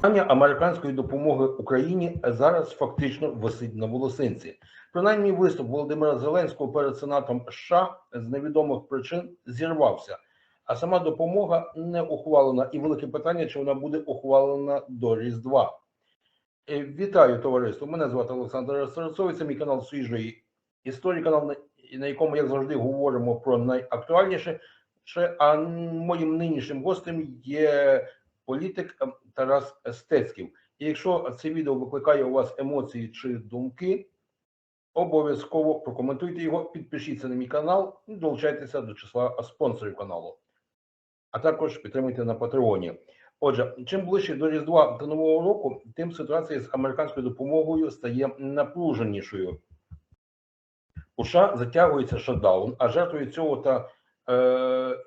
Питання американської допомоги Україні зараз фактично висить на волосинці. Принаймні, виступ Володимира Зеленського перед Сенатом США з невідомих причин зірвався, а сама допомога не ухвалена. І велике питання, чи вона буде ухвалена до Різдва. Е, Вітаю, товариство. Мене звати Олександр Сарацовий. Це мій канал свіжої історії, канал, на- на якому, як завжди, говоримо про найактуальніше. А моїм нинішнім гостем є політик Тарас Стецьків. І якщо це відео викликає у вас емоції чи думки, обов'язково прокоментуйте його, підпишіться на мій канал і долучайтеся до числа спонсорів каналу. А також підтримуйте на Патреоні. Отже, чим ближче до Різдва та Нового року, тим ситуація з американською допомогою стає напруженішою. У США затягується шатдаун, а жертвою цього та е,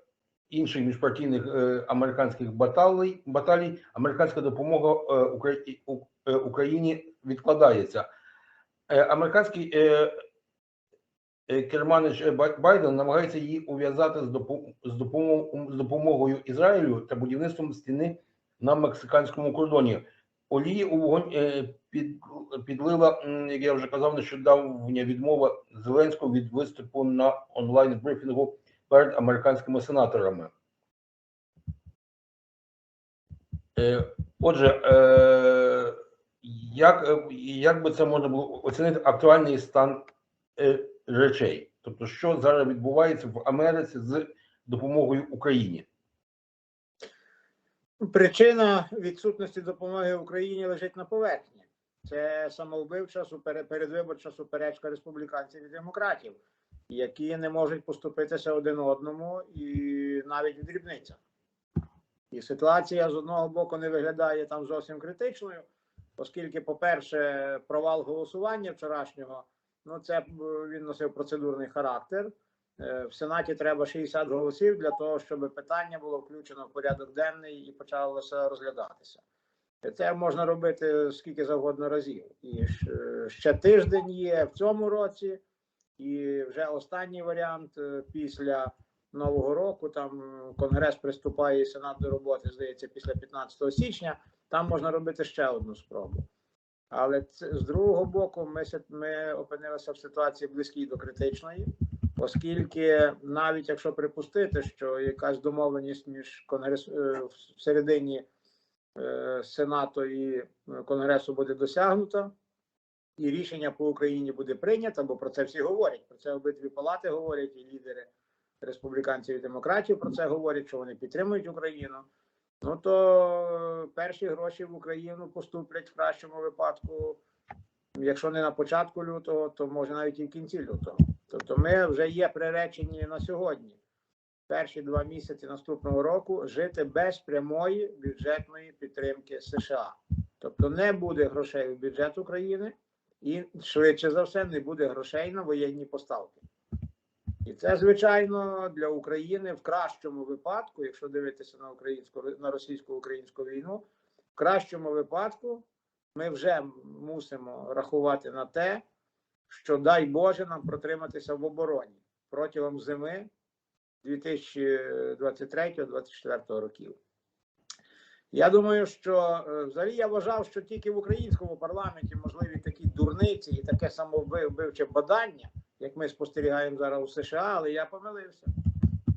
інших міжпартійних е, американських баталій, баталій американська допомога е, е, Україні відкладається. Американський керманич Байден намагається її ув'язати з, допом- з, допомогою, Ізраїлю та будівництвом стіни на мексиканському кордоні. Олії у вогонь під, підлила, як я вже казав, нещодавня відмова Зеленського від виступу на онлайн брифінгу перед американськими сенаторами. Е, Отже, е, як, як би це можна було оцінити актуальний стан е, речей? Тобто, що зараз відбувається в Америці з допомогою Україні? Причина відсутності допомоги Україні лежить на поверхні. Це самовбивча передвиборча суперечка республіканців і демократів, які не можуть поступитися один одному і навіть в дрібницях. І ситуація з одного боку не виглядає там зовсім критичною, оскільки, по-перше, провал голосування вчорашнього, ну це він носив процедурний характер. Е, В Сенаті треба 60 голосів для того, щоб питання було включено в порядок денний і почалося розглядатися. Це можна робити скільки завгодно разів. І е, ще тиждень є в цьому році, і вже останній варіант е, після Нового року. Там е, Конгрес приступає і Сенат до роботи, здається, після 15 січня. Там можна робити ще одну спробу. Але це, з другого боку, ми, ми опинилися в ситуації близькій до критичної оскільки навіть якщо припустити, що якась домовленість між конгрес е, в середині е, Сенату і Конгресу буде досягнута, і рішення по Україні буде прийнято, бо про це всі говорять. Про це обидві палати говорять, і лідери республіканців і демократів про це говорять, що вони підтримують Україну. Ну то перші гроші в Україну поступлять в кращому випадку, якщо не на початку лютого, то може навіть і в кінці лютого. Тобто ми вже є приречені на сьогодні, перші два місяці наступного року, жити без прямої бюджетної підтримки США. Тобто не буде грошей у бюджет України і швидше за все не буде грошей на воєнні поставки. І це, звичайно, для України в кращому випадку, якщо дивитися на українську на російсько-українську війну, в кращому випадку ми вже мусимо рахувати на те, що дай Боже нам протриматися в обороні протягом зими 2023-2024 років. Я думаю, що е, взагалі я вважав, що тільки в українському парламенті можливі такі дурниці і таке самовбивче бадання, як ми спостерігаємо зараз у США, але я помилився.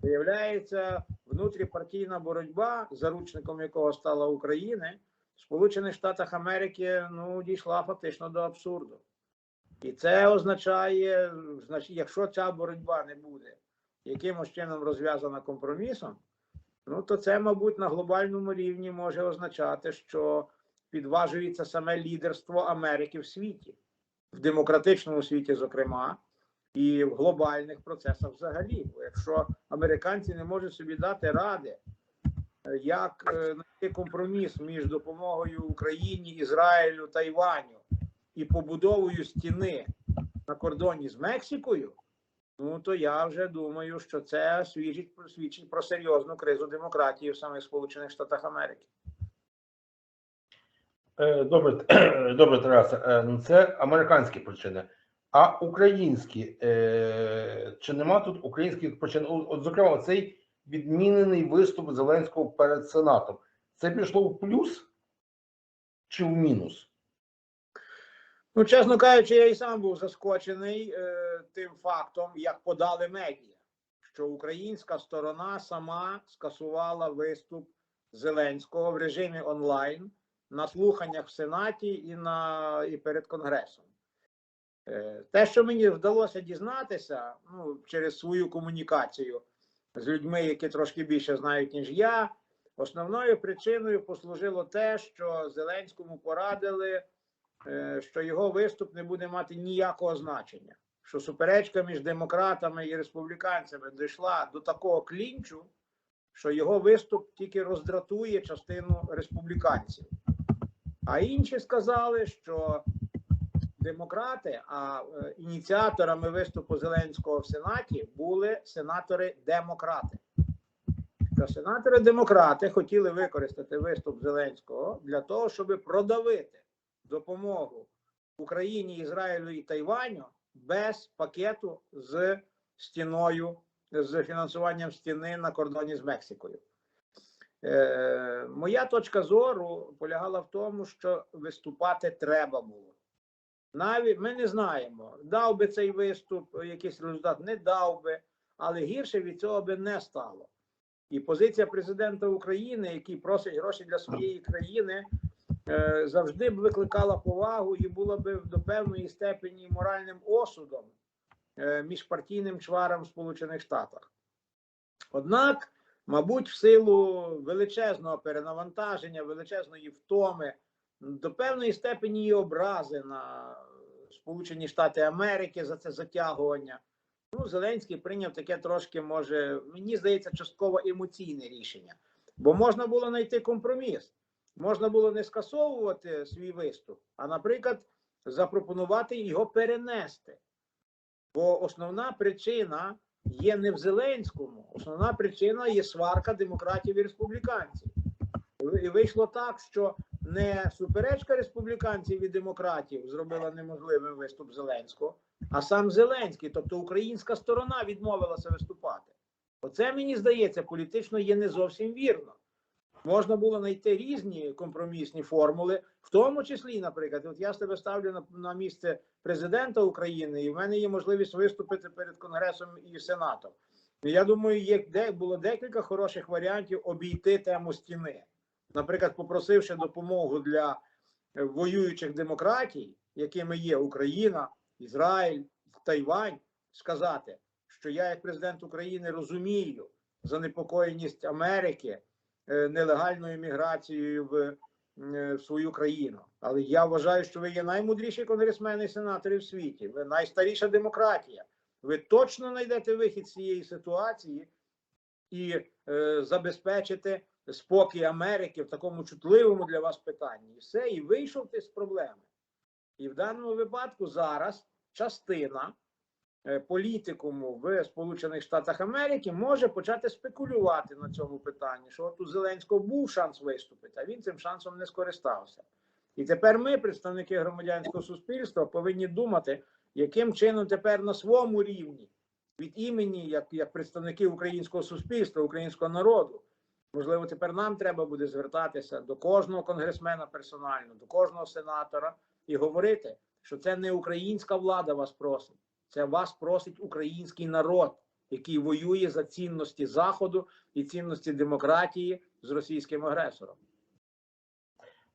Виявляється, внутріпартійна боротьба, заручником якого стала Україна, в Сполучених Штатах Америки ну, дійшла фактично до абсурду. І це означає, якщо ця боротьба не буде якимось чином розв'язана компромісом, ну то це, мабуть, на глобальному рівні може означати, що підважується саме лідерство Америки в світі, в демократичному світі, зокрема, і в глобальних процесах взагалі. Бо якщо американці не можуть собі дати ради, е, як е, знайти компроміс між допомогою Україні, Ізраїлю, Тайваню і побудовою стіни на кордоні з Мексикою, ну то я вже думаю, що це свідчить, свідчить про серйозну кризу демократії в самих Сполучених Штатах Америки. Е, Добре, добре, Тарасе. Е, ну, Це американські причини. А українські, е, чи нема тут українських причин? От, зокрема, цей відмінений виступ Зеленського перед Сенатом. Це пішло в плюс чи в мінус? Ну, чесно кажучи, я і сам був заскочений е, тим фактом, як подали медіа, що українська сторона сама скасувала виступ Зеленського в режимі онлайн на слуханнях в Сенаті і на і перед Конгресом. Е, те, що мені вдалося дізнатися, ну, через свою комунікацію з людьми, які трошки більше знають, ніж я, основною причиною послужило те, що Зеленському порадили що його виступ не буде мати ніякого значення. Що суперечка між демократами і республіканцями дійшла до такого клінчу, що його виступ тільки роздратує частину республіканців. А інші сказали, що демократи, а е, ініціаторами виступу Зеленського в Сенаті були сенатори-демократи. Що сенатори-демократи хотіли використати виступ Зеленського для того, щоб продавити допомогу Україні, Ізраїлю і Тайваню без пакету з стіною, з фінансуванням стіни на кордоні з Мексикою. Е, моя точка зору полягала в тому, що виступати треба було. Навіть ми не знаємо, дав би цей виступ якийсь результат, не дав би, але гірше від цього би не стало. І позиція президента України, який просить гроші для своєї країни, завжди б викликала повагу і була б до певної степені моральним осудом е, міжпартійним чварам в Сполучених Штатах. Однак, мабуть, в силу величезного перенавантаження, величезної втоми, до певної степені і образи на Сполучені Штати Америки за це затягування. Ну, Зеленський прийняв таке трошки, може, мені здається, частково емоційне рішення, бо можна було знайти компроміс можна було не скасовувати свій виступ, а, наприклад, запропонувати його перенести. Бо основна причина є не в Зеленському, основна причина є сварка демократів і республіканців. І вийшло так, що не суперечка республіканців і демократів зробила неможливим виступ Зеленського, а сам Зеленський, тобто українська сторона відмовилася виступати. Оце мені здається політично є не зовсім вірно можна було знайти різні компромісні формули, в тому числі, наприклад, от я себе ставлю на, на місце президента України, і в мене є можливість виступити перед Конгресом і Сенатом. Я думаю, є де було декілька хороших варіантів обійти тему стіни. Наприклад, попросивши допомогу для е, воюючих демократій, якими є Україна, Ізраїль, Тайвань, сказати, що я, як президент України, розумію занепокоєність Америки нелегальною міграцією в, е, в свою країну. Але я вважаю, що ви є наймудріші конгресмени і сенатори в світі. Ви найстаріша демократія. Ви точно знайдете вихід з цієї ситуації і е, забезпечите спокій Америки в такому чутливому для вас питанні. І все, і вийшов ти з проблеми. І в даному випадку зараз частина е, політикуму в Сполучених Штатах Америки може почати спекулювати на цьому питанні, що от у Зеленського був шанс виступити, а він цим шансом не скористався. І тепер ми, представники громадянського суспільства, повинні думати, яким чином тепер на своєму рівні від імені, як, як представники українського суспільства, українського народу. Можливо, тепер нам треба буде звертатися до кожного конгресмена персонально, до кожного сенатора і говорити, що це не українська влада вас просить, це вас просить український народ, який воює за цінності Заходу і цінності демократії з російським агресором.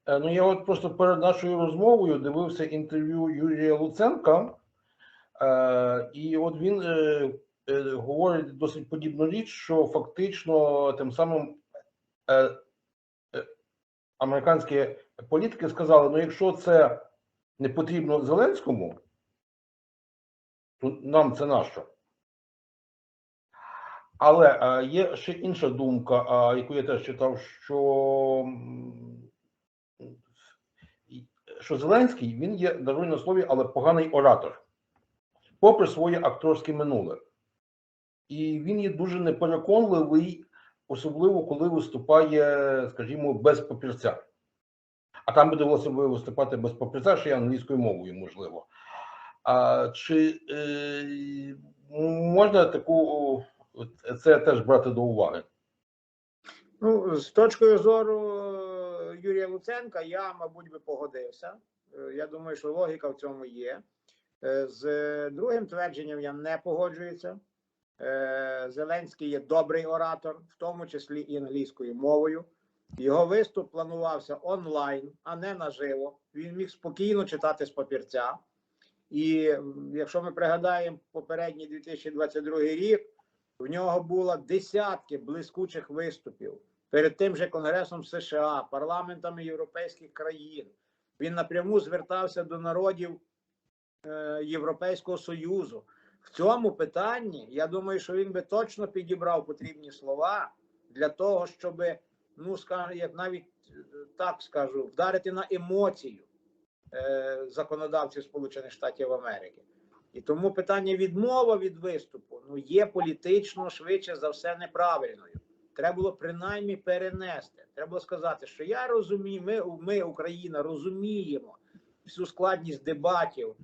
Е, Ну, я от просто перед нашою розмовою дивився інтерв'ю Юрія Луценка, е, і от він е, е, говорить досить подібну річ, що фактично тим самим е, е, американські політики сказали: ну, якщо це не потрібно Зеленському, нам це нащо? Але е, є ще інша думка, е, яку я теж читав, що що Зеленський він є даруй на слові, але поганий оратор, попри своє акторське минуле. І він є дуже непереконливий, особливо коли виступає, скажімо, без папірця. А там довелося виступати без папірця, ще й англійською мовою, можливо. А чи е, можна таку це теж брати до уваги? Ну, з точкою зору е, Юрія Луценка, я, мабуть, би погодився. Е, Я думаю, що логіка в цьому є. З другим твердженням я не погоджуюся. Зеленський є добрий оратор, в тому числі і англійською мовою. Його виступ планувався онлайн, а не наживо. Він міг спокійно читати з папірця. І якщо ми пригадаємо попередній 2022 рік, в нього було десятки блискучих виступів перед тим же Конгресом США, парламентами європейських країн. Він напряму звертався до народів е, Європейського Союзу. В цьому питанні я думаю, що він би точно підібрав потрібні слова для того, щоб, ну скажу, як навіть е, так скажу, вдарити на емоцію законодавців Сполучених Штатів Америки. І тому питання відмова від виступу ну є політично швидше за все неправильною. Треба було принаймні перенести. Треба було сказати, що я розумію, ми, ми Україна, розуміємо всю складність дебатів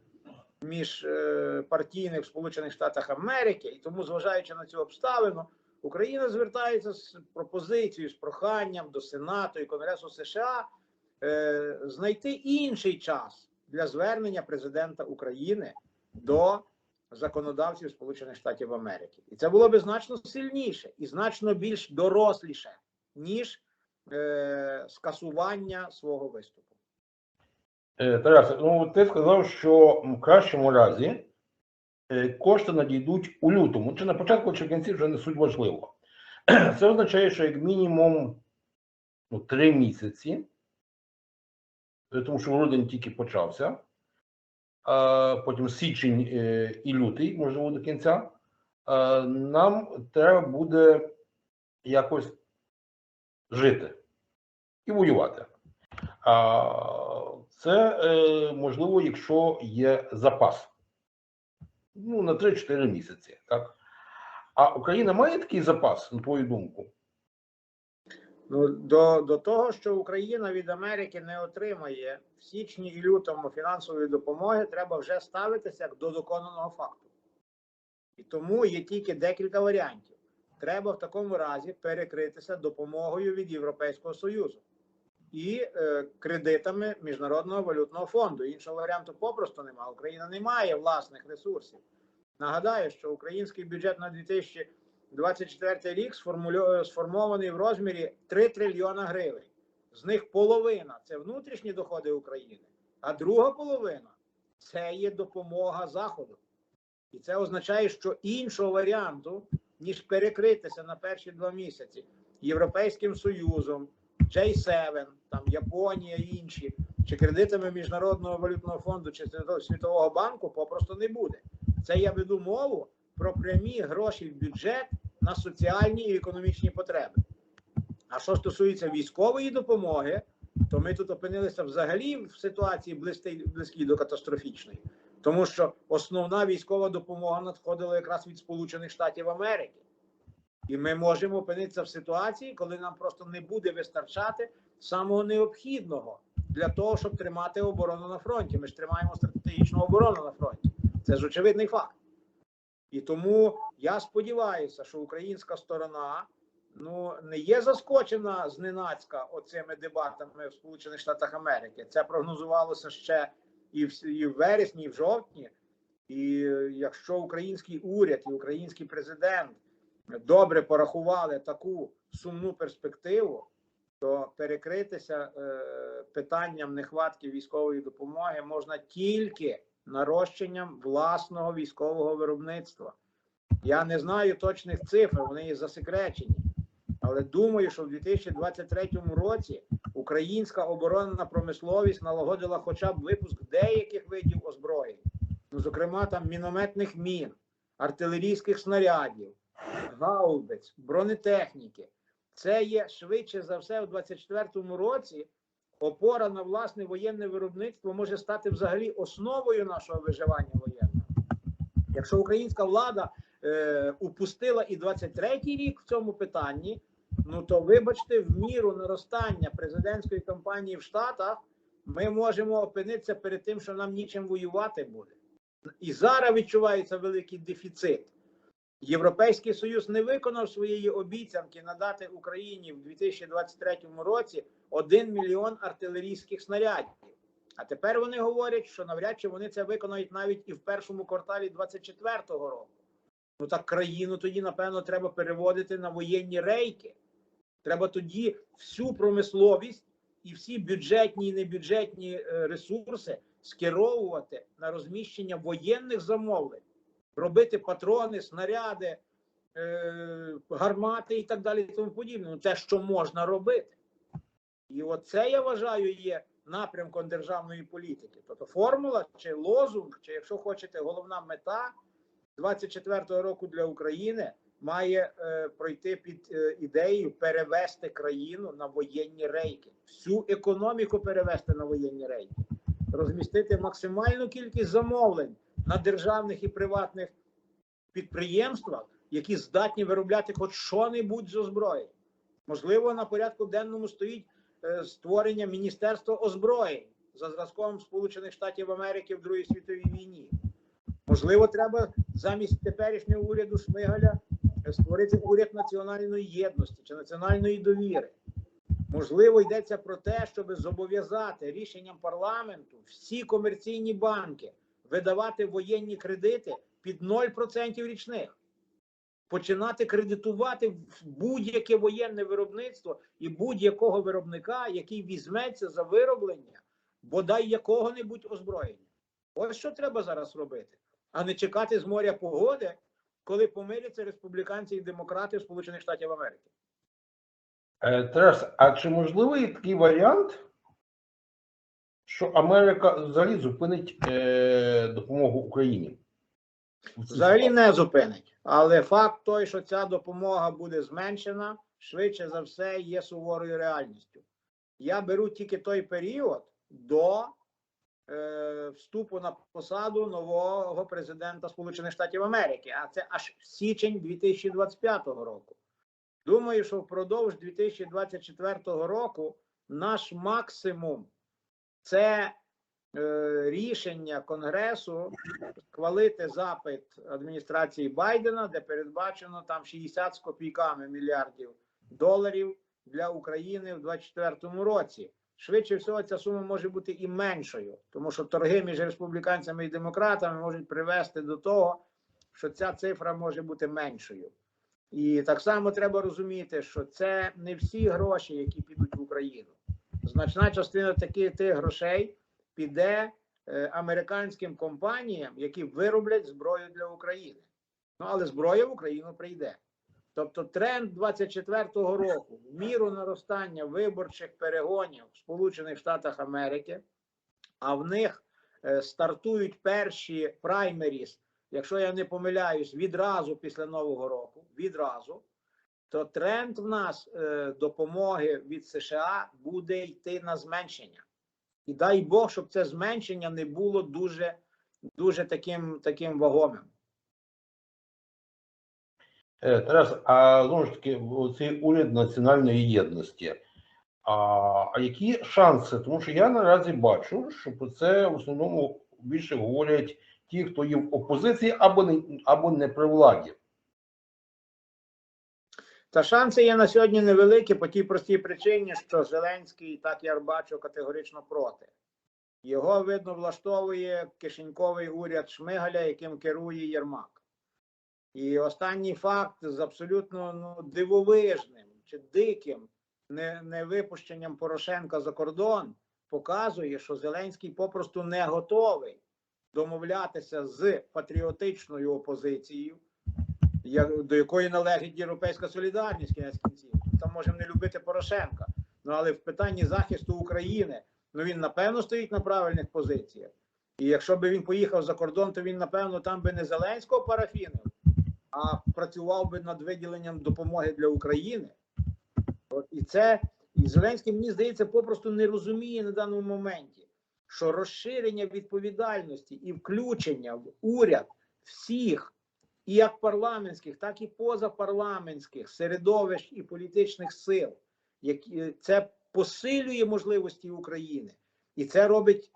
між е, партійних в Сполучених Штатах Америки, і тому, зважаючи на цю обставину, Україна звертається з пропозицією, з проханням до Сенату і Конгресу США е, знайти інший час для звернення президента України до законодавців Сполучених Штатів Америки, і це було би значно сильніше і значно більш доросліше, ніж е, скасування свого виступу. Е, Тарасе, ну ти сказав, що в кращому разі е, кошти надійдуть у лютому, чи на початку, чи в кінці вже не суть важливо. Це означає, що як мінімум ну, три місяці, е, тому що грудень тільки почався, а потім січень е, і лютий, можливо, до кінця, е, нам треба буде якось жити і воювати. Це е, можливо, якщо є запас. Ну, на 3-4 місяці. Так? А Україна має такий запас, на твою думку? Ну, до, до того, що Україна від Америки не отримає в січні і лютому фінансової допомоги, треба вже ставитися як до доконаного факту. І тому є тільки декілька варіантів. Треба в такому разі перекритися допомогою від Європейського Союзу і е, кредитами Міжнародного валютного фонду. Іншого варіанту попросту немає. Україна не має власних ресурсів. Нагадаю, що український бюджет на 2024 рік сформований в розмірі 3 трильйона гривень. З них половина це внутрішні доходи України, а друга половина це є допомога Заходу. І це означає, що іншого варіанту, ніж перекритися на перші два місяці Європейським Союзом, J7, там Японія і інші, чи кредитами Міжнародного валютного фонду, чи Світового банку попросту не буде. Це я веду мову про прямі гроші в бюджет на соціальні і економічні потреби. А що стосується військової допомоги, то ми тут опинилися взагалі в ситуації близькій, до катастрофічної, тому що основна військова допомога надходила якраз від Сполучених Штатів Америки. І ми можемо опинитися в ситуації, коли нам просто не буде вистачати самого необхідного для того, щоб тримати оборону на фронті. Ми ж тримаємо стратегічну оборону на фронті. Це ж очевидний факт. І тому я сподіваюся, що українська сторона ну не є заскочена зненацька оцими дебатами в Сполучених Штатах Америки. Це прогнозувалося ще і в, і в вересні, і в жовтні. І якщо український уряд і український президент добре порахували таку сумну перспективу, то перекритися е, питанням нехватки військової допомоги можна тільки нарощенням власного військового виробництва. Я не знаю точних цифр, вони є засекречені. Але думаю, що в 2023 році українська оборонна промисловість налагодила хоча б випуск деяких видів озброєнь, ну, зокрема, там мінометних мін, артилерійських снарядів, гаубиць, бронетехніки. Це є швидше за все у 2024 році. Опора на власне воєнне виробництво може стати взагалі основою нашого виживання воєнного. Якщо українська влада е, упустила і 23-й рік в цьому питанні, ну то вибачте, в міру наростання президентської кампанії в Штатах ми можемо опинитися перед тим, що нам нічим воювати буде. І зараз відчувається великий дефіцит. Європейський Союз не виконав своєї обіцянки надати Україні в 2023 році 1 мільйон артилерійських снарядів. А тепер вони говорять, що навряд чи вони це виконають навіть і в першому кварталі 2024 року. Ну так країну тоді, напевно, треба переводити на воєнні рейки. Треба тоді всю промисловість і всі бюджетні і небюджетні е, ресурси скеровувати на розміщення воєнних замовлень, робити патрони, снаряди, е, гармати і так далі. І тому подібне. Ну, те, що можна робити. І оце я вважаю є напрямком державної політики. Тобто формула чи лозунг, чи якщо хочете, головна мета 24-го року для України має е, пройти під е, ідеєю перевести країну на воєнні рейки, всю економіку перевести на воєнні рейки, розмістити максимальну кількість замовлень на державних і приватних підприємствах, які здатні виробляти хоч що-небудь з озброєнь. Можливо, на порядку денному стоїть е, створення Міністерства озброєнь за зразком Сполучених Штатів Америки в Другій світовій війні. Можливо, треба замість теперішнього уряду Шмигаля е, створити уряд національної єдності чи національної довіри. Можливо, йдеться про те, щоб зобов'язати рішенням парламенту всі комерційні банки видавати воєнні кредити під 0% річних, починати кредитувати будь-яке воєнне виробництво і будь-якого виробника, який візьметься за вироблення бодай якого-небудь озброєння. Ось що треба зараз робити, а не чекати з моря погоди, коли помиряться республіканці і демократи Сполучених Штатів Америки. Е, Тарас, а чи можливий такий варіант, що Америка взагалі зупинить е, допомогу Україні? Взагалі не зупинить. Але факт той, що ця допомога буде зменшена, швидше за все, є суворою реальністю. Я беру тільки той період до е, вступу на посаду нового президента Сполучених Штатів Америки, а це аж січень 2025 року. Думаю, що впродовж 2024 року наш максимум це е, рішення Конгресу схвалити запит адміністрації Байдена, де передбачено там 60 з копійками мільярдів доларів для України в 2024 році. Швидше всього, ця сума може бути і меншою, тому що торги між республіканцями і демократами можуть привести до того, що ця цифра може бути меншою. І так само треба розуміти, що це не всі гроші, які підуть в Україну. Значна частина таких тих грошей піде е, американським компаніям, які вироблять зброю для України. Ну але зброя в Україну прийде. Тобто тренд 24-го року в міру наростання виборчих перегонів в Сполучених Штатах Америки, а в них е, стартують перші праймеріс, якщо я не помиляюсь, відразу після Нового року, відразу, то тренд в нас е, допомоги від США буде йти на зменшення. І дай Бог, щоб це зменшення не було дуже, дуже таким, таким вагомим. Е, Тарас, а знову ж таки, цей уряд національної єдності. А, а які шанси? Тому що я наразі бачу, що про це в основному більше говорять ті, хто є в опозиції або не або не при владі. Та шанси є на сьогодні невеликі по тій простій причині, що Зеленський, так я бачу, категорично проти. Його, видно, влаштовує кишеньковий уряд Шмигаля, яким керує Єрмак. І останній факт з абсолютно ну, дивовижним чи диким не, невипущенням Порошенка за кордон показує, що Зеленський попросту не готовий домовлятися з патріотичною опозицією, до якої належить Європейська солідарність кінець кінців. Там можемо не любити Порошенка. Ну але в питанні захисту України ну він напевно стоїть на правильних позиціях. І якщо би він поїхав за кордон, то він напевно там би не Зеленського парафінив, а працював би над виділенням допомоги для України. От і це і Зеленський, мені здається, попросту не розуміє на даному моменті, що розширення відповідальності і включення в уряд всіх і як парламентських, так і позапарламентських середовищ і політичних сил, які це посилює можливості України, і це робить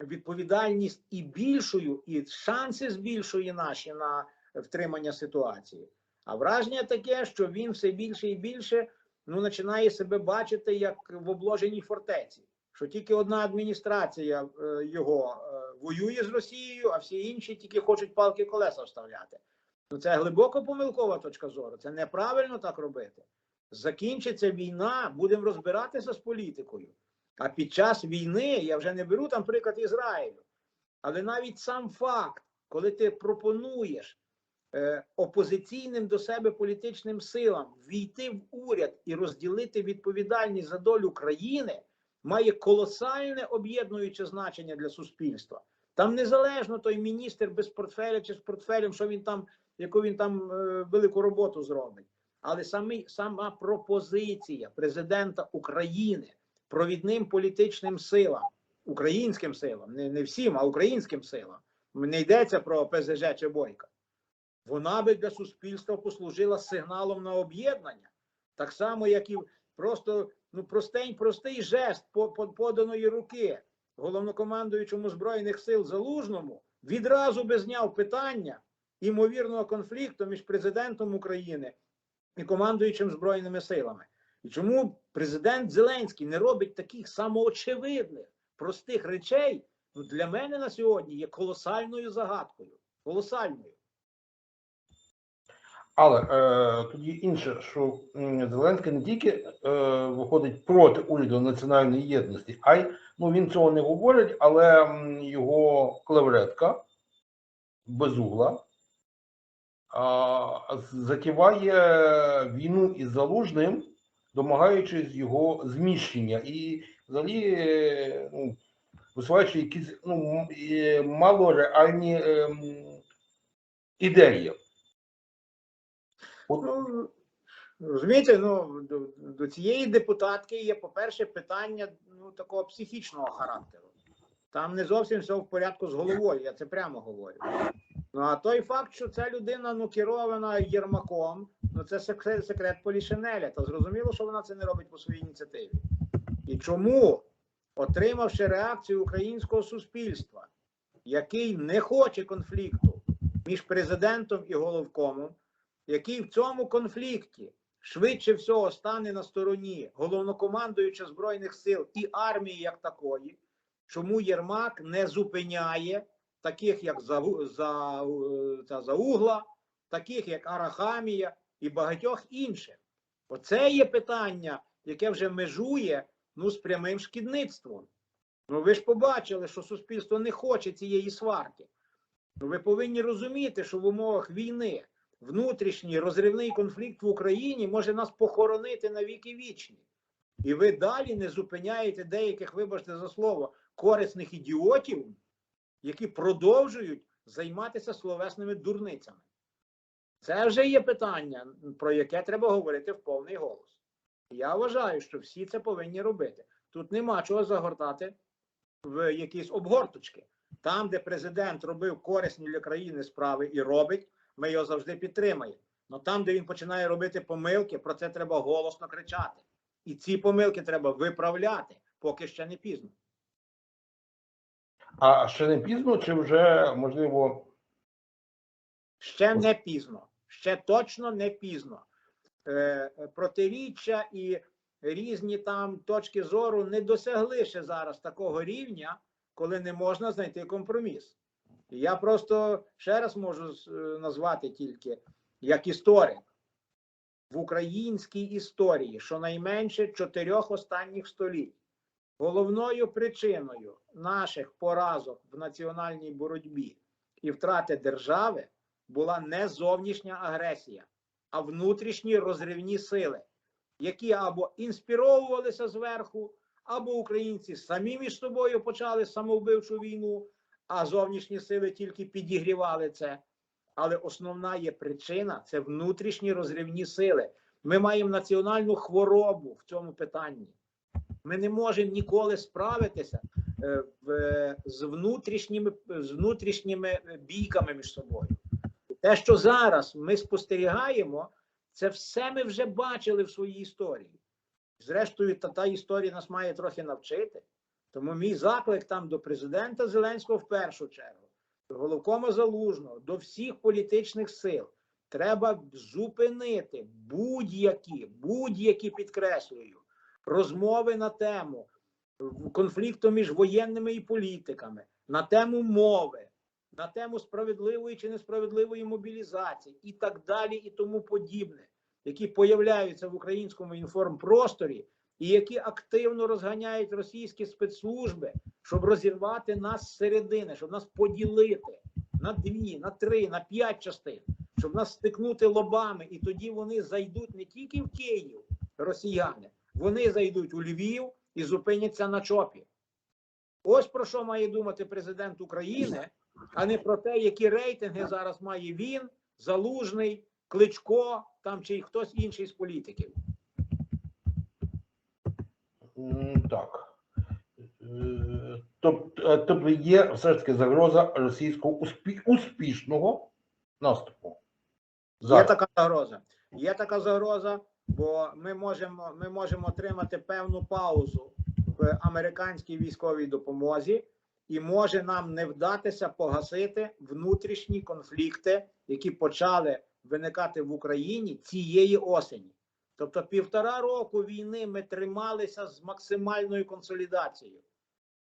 відповідальність і більшою, і шанси збільшує наші на втримання ситуації. А враження таке, що він все більше і більше ну, починає себе бачити як в обложеній фортеці, що тільки одна адміністрація е, його воює з Росією, а всі інші тільки хочуть палки колеса вставляти. Ну, це глибоко помилкова точка зору. Це неправильно так робити. Закінчиться війна, будемо розбиратися з політикою. А під час війни я вже не беру там приклад Ізраїлю. Але навіть сам факт, коли ти пропонуєш е, опозиційним до себе політичним силам війти в уряд і розділити відповідальність за долю країни, має колосальне об'єднуюче значення для суспільства. Там незалежно той міністр без портфеля чи з портфелем, що він там, яку він там е, велику роботу зробить. Але самі, сама пропозиція президента України провідним політичним силам, українським силам, не, не всім, а українським силам, не йдеться про ПЗЖ чи Бойка. Вона би для суспільства послужила сигналом на об'єднання, так само, як і просто ну, простень, простий жест по- по- поданої руки головнокомандуючому Збройних сил Залужному відразу би зняв питання імовірного конфлікту між президентом України і командуючим Збройними силами. І чому президент Зеленський не робить таких самоочевидних, простих речей, ну, для мене на сьогодні є колосальною загадкою. Колосальною. Але е, тоді інше, що Зеленський не тільки е, виходить проти уряду національної єдності, а й ну він цього не говорить, але його клевретка безугла а, затіває війну із залужним, домагаючись його зміщення, і взагалі е, ну, висуваючи якісь ну, е, малореальні ем, ідеї. От Ну, розумієте, ну до, до цієї депутатки є, по-перше, питання ну, такого психічного характеру. Там не зовсім все в порядку з головою, я це прямо говорю. Ну а той факт, що ця людина ну, керована Єрмаком, ну це секрет, секрет Полішинеля. Та зрозуміло, що вона це не робить по своїй ініціативі. І чому, отримавши реакцію українського суспільства, який не хоче конфлікту між президентом і головкомом, який в цьому конфлікті швидше всього стане на стороні головнокомандуюча збройних сил і армії як такої, чому Єрмак не зупиняє таких, як за, е, ця Заугла, таких як Арахамія і багатьох інших. Оце є питання, яке вже межує ну, з прямим шкідництвом. Ну ви ж побачили, що суспільство не хоче цієї сварки. Ну, ви повинні розуміти, що в умовах війни внутрішній розривний конфлікт в Україні може нас похоронити на віки вічні. І ви далі не зупиняєте деяких, вибачте за слово, корисних ідіотів, які продовжують займатися словесними дурницями. Це вже є питання, про яке треба говорити в повний голос. Я вважаю, що всі це повинні робити. Тут нема чого загортати в якісь обгорточки. Там, де президент робив корисні для країни справи і робить, ми його завжди підтримаємо. Але там, де він починає робити помилки, про це треба голосно кричати. І ці помилки треба виправляти, поки ще не пізно. А ще не пізно, чи вже можливо Ще не пізно. Ще точно не пізно. Е, е, протиріччя і різні там точки зору не досягли ще зараз такого рівня, коли не можна знайти компроміс. Я просто ще раз можу е, назвати тільки як історик. В українській історії щонайменше чотирьох останніх століть головною причиною наших поразок в національній боротьбі і втрати держави була не зовнішня агресія, а внутрішні розривні сили, які або інспіровувалися зверху, або українці самі між собою почали самовбивчу війну, а зовнішні сили тільки підігрівали це. Але основна є причина це внутрішні розривні сили. Ми маємо національну хворобу в цьому питанні. Ми не можемо ніколи справитися е, з внутрішніми з внутрішніми е, бійками між собою. Те, що зараз ми спостерігаємо, це все ми вже бачили в своїй історії. Зрештою, та, та історія нас має трохи навчити. Тому мій заклик там до президента Зеленського в першу чергу головкома залужного до всіх політичних сил треба зупинити будь-які, будь-які підкреслюю, розмови на тему конфлікту між воєнними і політиками, на тему мови, на тему справедливої чи несправедливої мобілізації і так далі, і тому подібне, які появляються в українському інформпросторі і які активно розганяють російські спецслужби, щоб розірвати нас зсередини, щоб нас поділити на дві, на три, на п'ять частин, щоб нас стикнути лобами, і тоді вони зайдуть не тільки в Київ, росіяни, вони зайдуть у Львів і зупиняться на чопі. Ось про що має думати президент України, а не про те, які рейтинги зараз має він, Залужний, Кличко там чи хтось інший з політиків. Так. Е, Тобто, е, тобто є все ж таки загроза російського успі- успішного наступу. Є така загроза. Є така загроза, бо ми можемо, ми можемо отримати певну паузу в американській військовій допомозі, і може нам не вдатися погасити внутрішні конфлікти, які почали виникати в Україні цієї осені. Тобто півтора року війни ми трималися з максимальною консолідацією.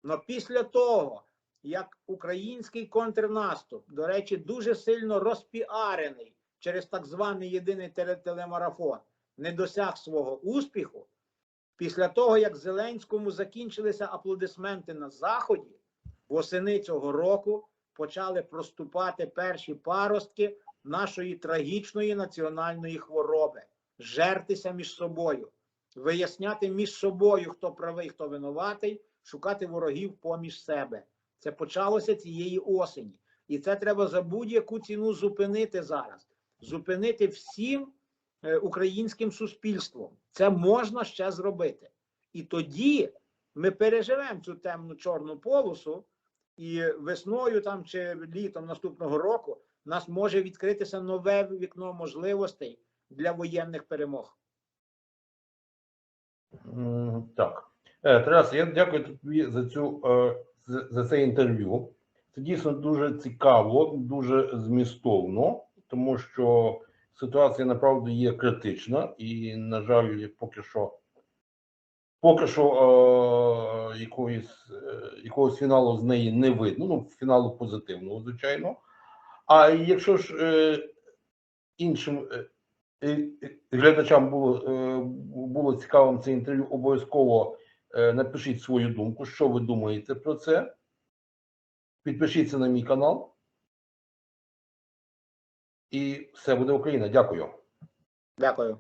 Но після того, як український контрнаступ, до речі, дуже сильно розпіарений через так званий єдиний телемарафон, не досяг свого успіху, після того, як Зеленському закінчилися аплодисменти на Заході, восени цього року почали проступати перші паростки нашої трагічної національної хвороби, жертися між собою, виясняти між собою, хто правий, хто винуватий, шукати ворогів поміж себе. Це почалося цієї осені. І це треба за будь-яку ціну зупинити зараз. Зупинити всім е, українським суспільством. Це можна ще зробити. І тоді ми переживемо цю темну чорну полосу, і весною там чи літом наступного року нас може відкритися нове вікно можливостей для воєнних перемог. Так. Е, Тарас, я дякую тобі за цю е, за, це інтерв'ю. Це дійсно дуже цікаво, дуже змістовно, тому що ситуація направду є критична, і, на жаль, поки що поки що е, якоїсь, е, якогось фіналу з неї не видно. Ну, фіналу позитивного, звичайно. А якщо ж е, іншим е, глядачам було, е, було цікавим це інтерв'ю, обов'язково е, напишіть свою думку, що ви думаєте про це. Підпишіться на мій канал. І все буде Україна. Дякую. Дякую.